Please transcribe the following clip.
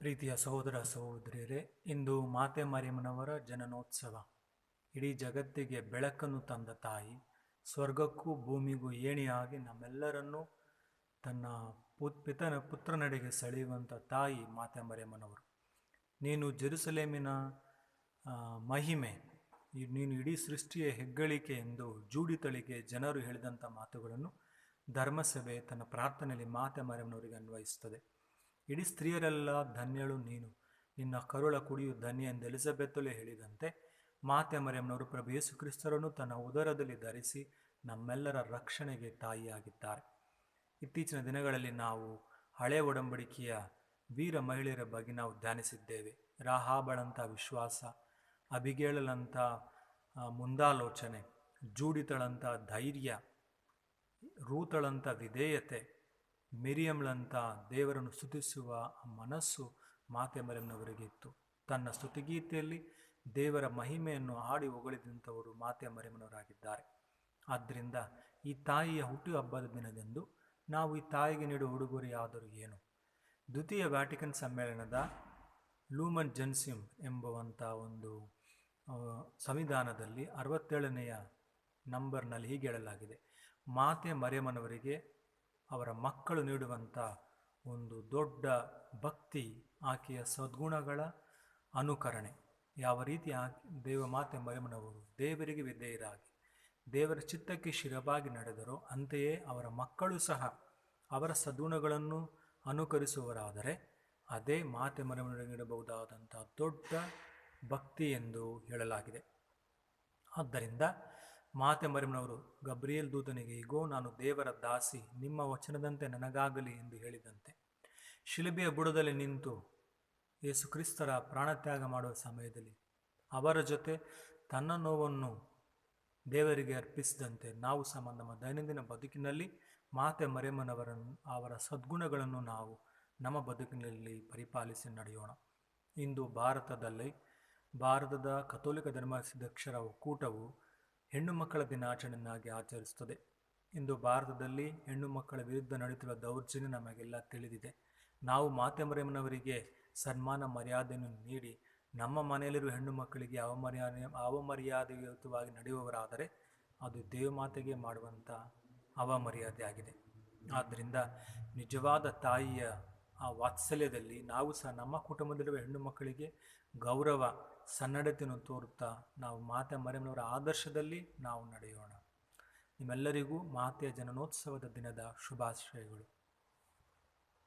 ಪ್ರೀತಿಯ ಸಹೋದರ ಸಹೋದರಿಯರೇ, ಇಂದು ಮಾತೆ ಮರಿಯಮ್ಮನವರ ಜನನೋತ್ಸವ. ಇಡೀ ಜಗತ್ತಿಗೆ ಬೆಳಕನ್ನು ತಂದ ತಾಯಿ, ಸ್ವರ್ಗಕ್ಕೂ ಭೂಮಿಗೂ ಏಣಿಯಾಗಿ ನಮ್ಮೆಲ್ಲರನ್ನೂ ತನ್ನ ಪುತ್, ಪಿತನ ಪುತ್ರನಡೆಗೆ ಸೆಳೆಯುವಂಥ ತಾಯಿ ಮಾತೆ ಮರಿಯಮ್ಮನವರು. ನೀನು ಜೆರುಸಲೇಮಿನ ಮಹಿಮೆ ನೀನು ಇಡೀ ಸೃಷ್ಟಿಯ ಹೆಗ್ಗಳಿಕೆ ಎಂದು ಜೂಡಿತಳಿಗೆ ಜನರು ಹೇಳಿದಂಥ ಮಾತುಗಳನ್ನು ಧರ್ಮಸಭೆ ತನ್ನ ಪ್ರಾರ್ಥನೆಯಲ್ಲಿ ಮಾತೆ ಮರಿಯಮ್ಮನವರಿಗೆ ಅನ್ವಯಿಸುತ್ತದೆ. ಇಡೀ ಸ್ತ್ರೀಯರೆಲ್ಲ ಧನ್ಯಳು ನೀನು. ನಿನ್ನ ಕರುಳ ಕುಡಿಯು ಧನ್ಯ ಎಂದು ಹೇಳಿದಂತೆ ಮಾತೆ ಮರಿಯಮ್ಮನವರು ಪ್ರಭು ಯೇಸು ಕ್ರಿಸ್ತರನ್ನು ತನ್ನ ಉದರದಲ್ಲಿ ಧರಿಸಿ ನಮ್ಮೆಲ್ಲರ ರಕ್ಷಣೆಗೆ ತಾಯಿಯಾಗಿದ್ದಾರೆ. ಇತ್ತೀಚಿನ ದಿನಗಳಲ್ಲಿ ನಾವು ಹಳೆ ಒಡಂಬಡಿಕೆಯ ವೀರ ಮಹಿಳೆಯರ ಬಗ್ಗೆ ನಾವು ಧ್ಯಾನಿಸಿದ್ದೇವೆ. ರಾಹಾಬಳಂಥ ವಿಶ್ವಾಸ ಅಭಿಗೇಳಲಂಥ ಮುಂದಾಲೋಚನೆ ಜೂಡಿತಳಂಥ ಧೈರ್ಯ ರೂತಳಂಥ ವಿಧೇಯತೆ ಮಿರಿಯಂಳಂಥ ದೇವರನ್ನು ಸ್ತುತಿಸುವ ಮನಸ್ಸು ಮಾತೆ ಮರಿಯಮ್ಮನವರಿಗೆ ಇತ್ತು ತನ್ನ ಸ್ತುತಿಗೀತೆಯಲ್ಲಿ ದೇವರ ಮಹಿಮೆಯನ್ನು ಹಾಡಿ ಹೊಗಳಿದಂಥವರು ಮಾತೆ ಮರಿಯಮ್ಮನವರಾಗಿದ್ದಾರೆ. ಆದ್ದರಿಂದ ಈ ತಾಯಿಯ ಹುಟ್ಟುಹಬ್ಬದ ದಿನದಂದು ನಾವು ಈ ತಾಯಿಗೆ ನೀಡುವ ಉಡುಗೊರೆಯಾದರೂ ಏನು? ದ್ವಿತೀಯ ವ್ಯಾಟಿಕನ್ ಸಮ್ಮೇಳನದ ಲೂಮನ್ ಜನ್ಸಿಮ್ ಎಂಬುವಂಥ ಒಂದು ಸಂವಿಧಾನದಲ್ಲಿ ಅರವತ್ತೇಳನೆಯ ನಂಬರ್ನಲ್ಲಿ ಹೀಗೆ ಹೇಳಲಾಗಿದೆ. ಮಾತೆ ಮರಿಯಮ್ಮನವರಿಗೆ ಅವರ ಮಕ್ಕಳು ನೀಡುವಂಥ ಒಂದು ದೊಡ್ಡ ಭಕ್ತಿ ಆಕೆಯ ಸದ್ಗುಣಗಳ ಅನುಕರಣೆ. ಯಾವ ರೀತಿ ಆಕೆ ದೇವ ಮಾತೆ ಮರಿಯಮ್ಮನವರು ದೇವರಿಗೆ ವಿಧೇಯರಾಗಿ, ದೇವರ ಚಿತ್ತಕ್ಕೆ ಶಿರಬಾಗಿ ನಡೆದರೋ ಅಂತೆಯೇ ಅವರ ಮಕ್ಕಳು ಸಹ ಅವರ ಸದ್ಗುಣಗಳನ್ನು ಅನುಕರಿಸುವರಾದರೆ ಅದೇ ಮಾತೆ ಮರಿಯಮ್ಮನವರಿಗೆ ನೀಡಬಹುದಾದಂಥ ದೊಡ್ಡ ಭಕ್ತಿ ಎಂದು ಹೇಳಲಾಗಿದೆ. ಆದ್ದರಿಂದ ಮಾತೆ ಮರಿಮನವರು ಗಬ್ರಿಯಲ್ ದೂತನಿಗೆ ಈಗೋ ನಾನು ದೇವರ ದಾಸಿ, ನಿಮ್ಮ ವಚನದಂತೆ ನನಗಾಗಲಿ ಎಂದು ಹೇಳಿದಂತೆ. ಶಿಲುಬೆಯ ಬುಡದಲ್ಲಿ ನಿಂತು ಯೇಸು ಕ್ರಿಸ್ತರ ಪ್ರಾಣತ್ಯಾಗ ಮಾಡುವ ಸಮಯದಲ್ಲಿ ಅವರ ಜೊತೆ ತನ್ನ ನೋವನ್ನು ದೇವರಿಗೆ ಅರ್ಪಿಸಿದಂತೆ ನಾವು ಸಹ ನಮ್ಮ ದೈನಂದಿನ ಬದುಕಿನಲ್ಲಿ ಮಾತೆ ಮರೆಮನವರನ್ನು ಅವರ ಸದ್ಗುಣಗಳನ್ನು ನಾವು ನಮ್ಮ ಬದುಕಿನಲ್ಲಿ ಪರಿಪಾಲಿಸಿ ನಡೆಯೋಣ. ಇಂದು ಭಾರತದಲ್ಲಿ, ಭಾರತದ ಕಥೋಲಿಕ ಧರ್ಮಾಧ್ಯಕ್ಷರ ಒಕ್ಕೂಟವು ಹೆಣ್ಣು ಮಕ್ಕಳ ದಿನಾಚರಣೆಯನ್ನಾಗಿ ಆಚರಿಸುತ್ತದೆ. ಇಂದು ಭಾರತದಲ್ಲಿ ಹೆಣ್ಣು ಮಕ್ಕಳ ವಿರುದ್ಧ ನಡೆಯುತ್ತಿರುವ ದೌರ್ಜನ್ಯ ನಮಗೆಲ್ಲ ತಿಳಿದಿದೆ. ನಾವು ಮಾತೆ ಮರಿಯಮ್ಮನವರಿಗೆ ಸನ್ಮಾನ, ಮರ್ಯಾದೆಯನ್ನು ನೀಡಿ ನಮ್ಮ ಮನೆಯಲ್ಲಿರುವ ಹೆಣ್ಣು ಮಕ್ಕಳಿಗೆ ಅವಮರ್ಯಾದೆ, ಅವಮರ್ಯಾದೆಯುತವಾಗಿ ನಡೆಯುವವರಾದರೆ ಅದು ದೇವಮಾತೆಗೆ ಮಾಡುವಂಥ ಅವಮರ್ಯಾದೆ ಆಗಿದೆ ಆದ್ದರಿಂದ ನಿಜವಾದ ತಾಯಿಯ ಆ ವಾತ್ಸಲ್ಯದಲ್ಲಿ ನಾವು ಸಹ ನಮ್ಮ ಕುಟುಂಬದಲ್ಲಿರುವ ಹೆಣ್ಣು ಮಕ್ಕಳಿಗೆ ಗೌರವ ಸನ್ನಡತೆಯನ್ನು ತೋರುತ್ತಾ ನಾವು ಮಾತೆ ಮರಿಯಮ್ಮನವರ ಆದರ್ಶದಲ್ಲಿ ನಾವು ನಡೆಯೋಣ. ನಿಮ್ಮೆಲ್ಲರಿಗೂ ಮಾತೆಯ ಜನನೋತ್ಸವದ ದಿನದ ಶುಭಾಶಯಗಳು.